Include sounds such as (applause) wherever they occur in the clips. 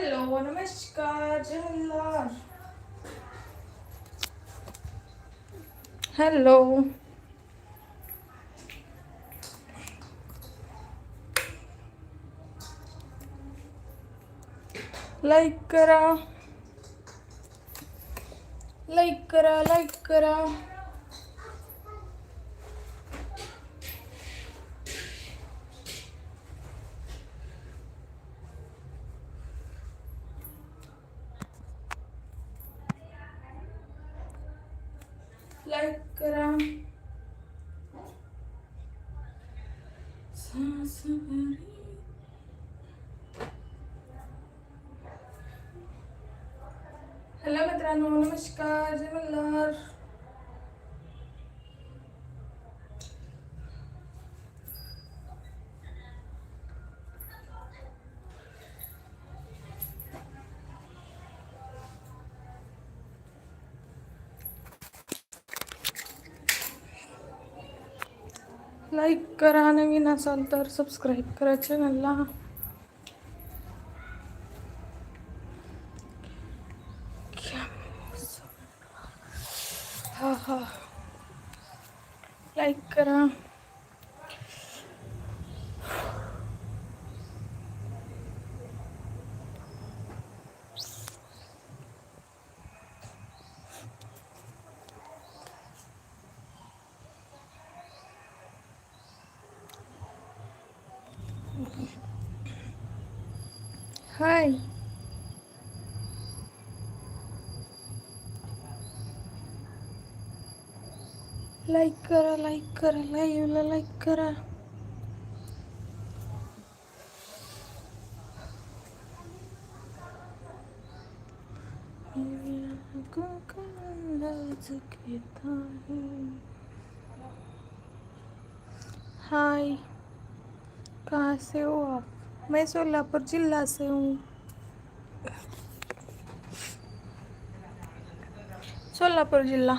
Hello नमस्कार जल्हार hello like करा. लाईक करा लाईक करा. लाईक करा. हॅलो मित्रांनो नमस्कार. लाईक करा नवीन असाल तर सबस्क्राईब करा चॅनलला हा हा. लाईक करा. हाय. लाईक करा लाईक करा लाईव्हला लाईक करा. हाय कहाँ से हो आप? मैं सोलापुर जिला से हूँ। सोलापुर जिल्हा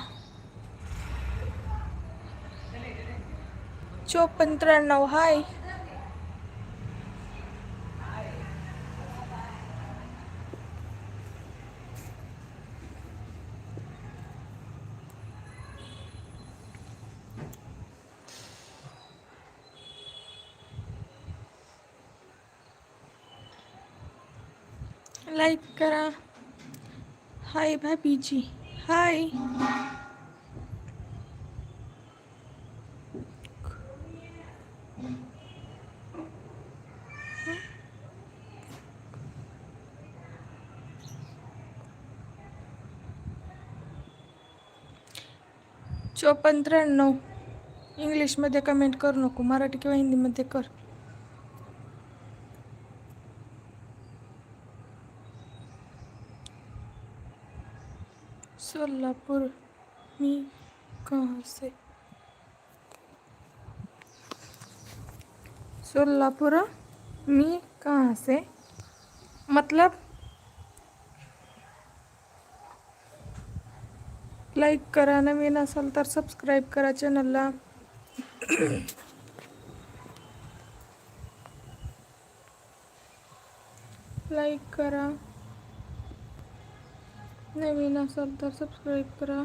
चोपन्न त्र्याण्णव हाय। लाईक करा. हाय भाभीजी. हाय. चोपन्न त्र्याण्णव. इंग्लिशमध्ये कमेंट करू नको. मराठी किंवा हिंदीमध्ये कर. सोलापुर मी कहाँ से? सोलापुर मी कहाँ से? मतलब लाईक करा नवीन असाल तर सबस्क्राईब करा चॅनलला लाईक करा। नवीन असाल तर सबस्क्राईब करा.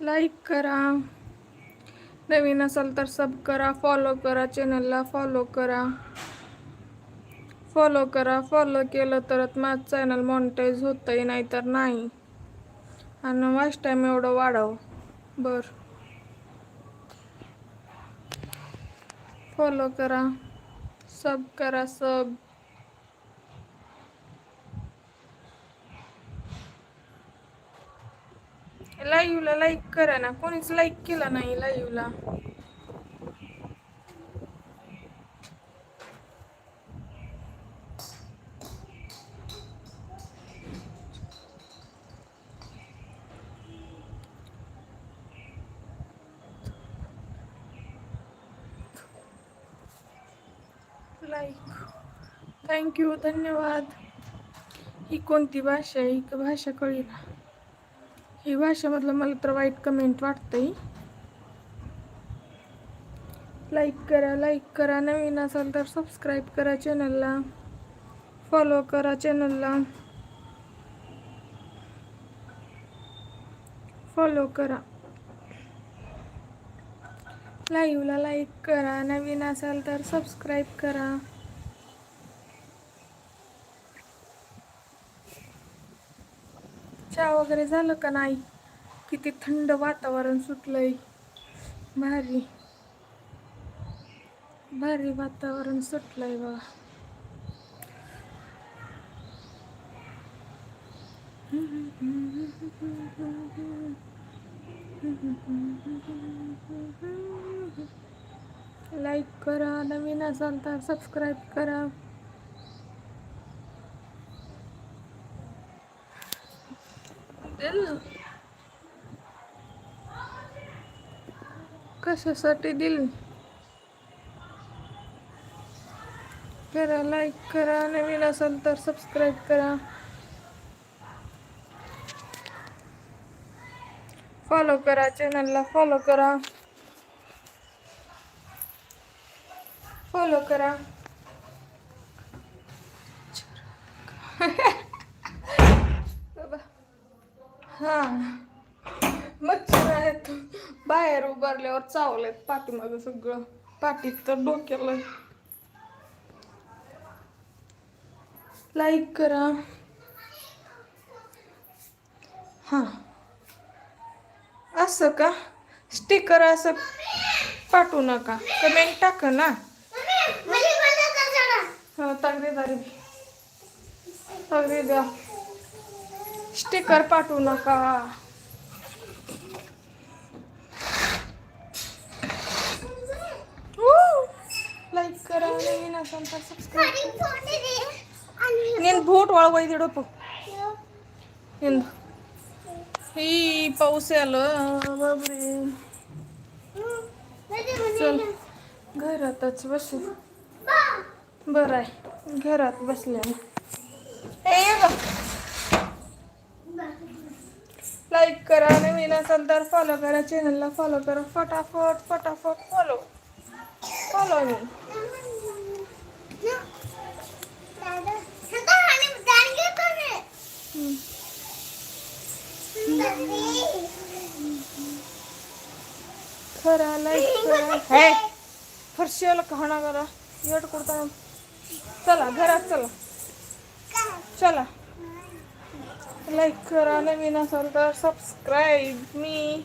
लाईक करा. नवीन असाल तर सब करा. फॉलो करा चॅनलला फॉलो करा. फॉलो करा. फॉलो केलं तरच माझं चॅनल मॉनिटाईज होतंय नाहीतर नाही. आणि वाच टाईम एवढं वाढव. बरं. फॉलो करा. सब करा सब. लाईव्हला लाईक करा ना. कोणीच लाईक केला नाही लाईव्हला लाईक थँक्यू धन्यवाद. ही कोणती भाषा आहे? ही भाषा कळी ना ही भाषेमधलं मला तर वाईट कमेंट वाटतंय. लाईक करा लाईक करा. नवीन असाल तर सबस्क्राईब करा चॅनलला फॉलो करा चॅनलला फॉलो करा. लाईव्हला लाईक करा. नवीन असाल तर सबस्क्राईब करा. चहा वगैरे झालं का नाही? किती थंड वातावरण सुटलंय. भारी. भारी वातावरण सुटलंय बघा. लाईक करा नवीन असाल तर सबस्क्राईब करा. कशासाठी दिल। करा लाईक करा नवीन असाल तर सबस्क्राईब करा। फॉलो करा चॅनलला फॉलो करा। फॉलो करा। हा। बाहेर उभारल्यावर चावलेत पाठीमागं सगळं. पाठीत तर डोक्याला. लाईक करा. हां. असं का? स्टिकर असं पाठवू नका. कमेंट टाका ना. हा द्या. स्टिकर पाठवू नका. करावं नवीन असेल तर सबस्क्राईब నేను బూట్ వాడబోయేటప్పు ఎందు ఈ పౌసాలు బాబరే चल. घरातच बस. बरं आहे. घरात बसल्या लाईक करा नवीन असाल तर फॉलो करा चॅनलला फॉलो करा. फटाफट फटाफट फॉलो फॉलो खरा लाईक करा हे फरशीला कहाणा करा येट कुर्ता चला घरात चला. चला. लाईक करा नवीन असाल तर सबस्क्राईब मी.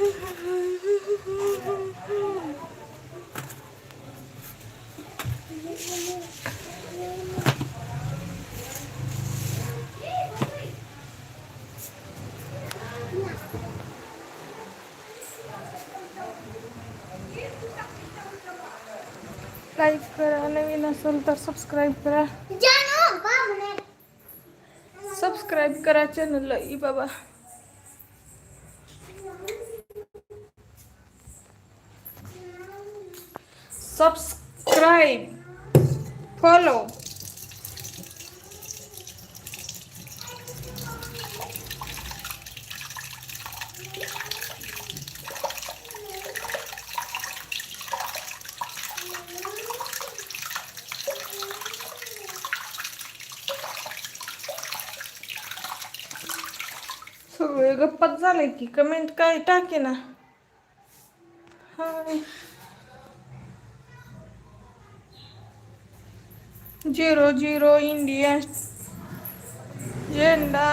(laughs) लाईक करा नवीन असेल तर सबस्क्राईब करा. सबस्क्राईब करा चॅनलला ई बाबा. सबस्क्राईब फॉलो सगळे गप्पच झाले की कमेंट काय टाके ना हाय. झिरो झिरो इंडिया झेंडा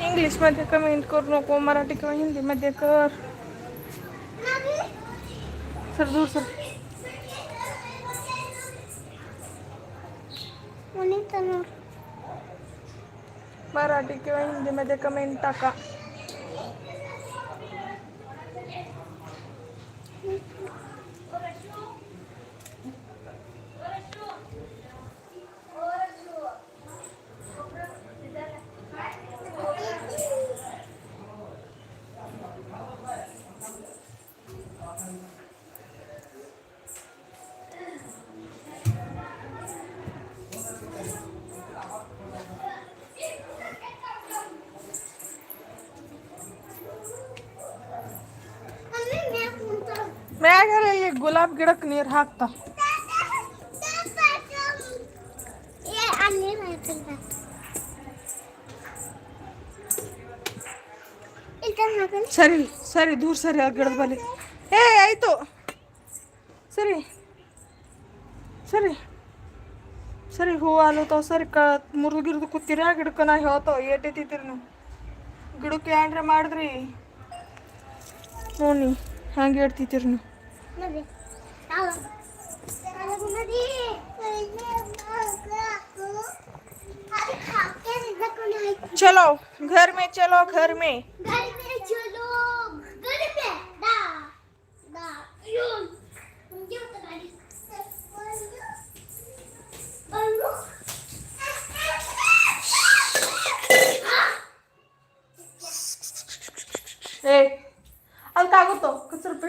इंग्लिशमध्ये कमेंट करू नको मराठी किंवा हिंदीमध्ये कर सर दूर सर मराठी किंवा हिंदीमध्ये कमेंट टाका ಗುಲಾಬ್ ಗಿಡಕ್ಕೆ ನೀರು ಹಾಕ್ತಾ. ಸರಿ ಸರಿ, ದೂರ ಸರಿ ಆ ಗಿಡದ ಬಲಿ. ಏ, ಆಯ್ತು. ಸರಿ. ಸರಿ. ಸರಿ ಹೂ ಅಲ್ಲತಾವ ಸರಿ, ಕ, ಮುರಿದು ಗಿರ್ದು ಕೂತೀರಿ? ಗಿಡಕ್ಕೆ ನಾ ಹೇಳ್ತಾವ ಏಟೈತಿತ್ತೀರಿ ನೀವು. ಗಿಡಕ್ಕೆ ಏನ್ರ ಮಾಡಿದ್ರಿ. ನೋಡಿ ಹಂಗೆ ಹೇಳ್ತಿತ್ತೀರಿ ನೀವು. चलो घर में चलो घर में। घर में चलो घर में दा दा यूं मुझे तो गाड़ी कचर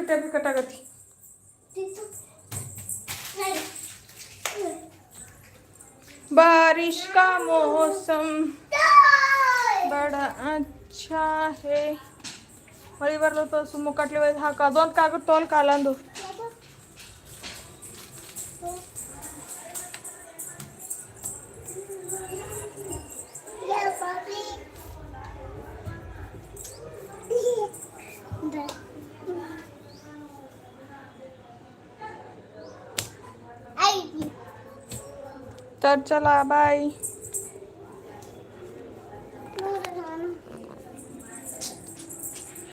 बारिश का मौसम बड़ा अच्छा है ಮಳಿ ಬರ್ಲತ್ತ ಸುಮ್ಮ ಕಟ್ಲಿ ಒಯ್ದು ಹಾಕ ಅದೊಂದು ಕಾಗದ ತೋಲ್ ಕಾಲಂದು चला बाय